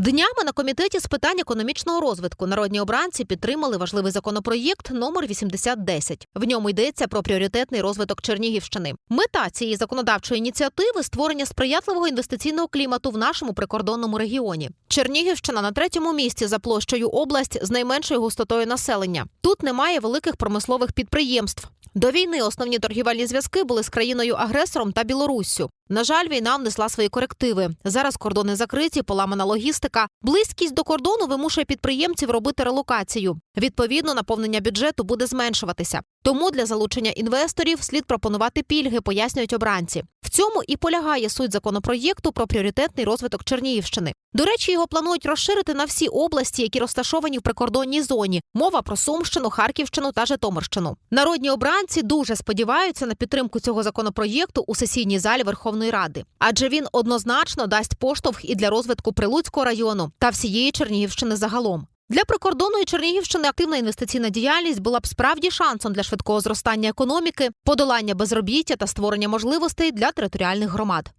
Днями на комітеті з питань економічного розвитку народні обранці підтримали важливий законопроєкт номер 8010. В ньому йдеться про пріоритетний розвиток Чернігівщини. Мета цієї законодавчої ініціативи створення сприятливого інвестиційного клімату в нашому прикордонному регіоні. Чернігівщина на третьому місці за площею область з найменшою густотою населення. Тут немає великих промислових підприємств. До війни основні торгівельні зв'язки були з країною-агресором та Білоруссю. На жаль, війна внесла свої корективи. Зараз кордони закриті, поламана логістика. Близькість до кордону вимушує підприємців робити релокацію. Відповідно, наповнення бюджету буде зменшуватися. Тому для залучення інвесторів слід пропонувати пільги, пояснюють обранці. Цьому і полягає суть законопроєкту про пріоритетний розвиток Чернігівщини. До речі, його планують розширити на всі області, які розташовані в прикордонній зоні. Мова про Сумщину, Харківщину та Житомирщину. Народні обранці дуже сподіваються на підтримку цього законопроєкту у сесійній залі Верховної Ради, адже він однозначно дасть поштовх і для розвитку Прилуцького району та всієї Чернігівщини загалом. Для прикордонної Чернігівщини активна інвестиційна діяльність була б справді шансом для швидкого зростання економіки, подолання безробіття та створення можливостей для територіальних громад.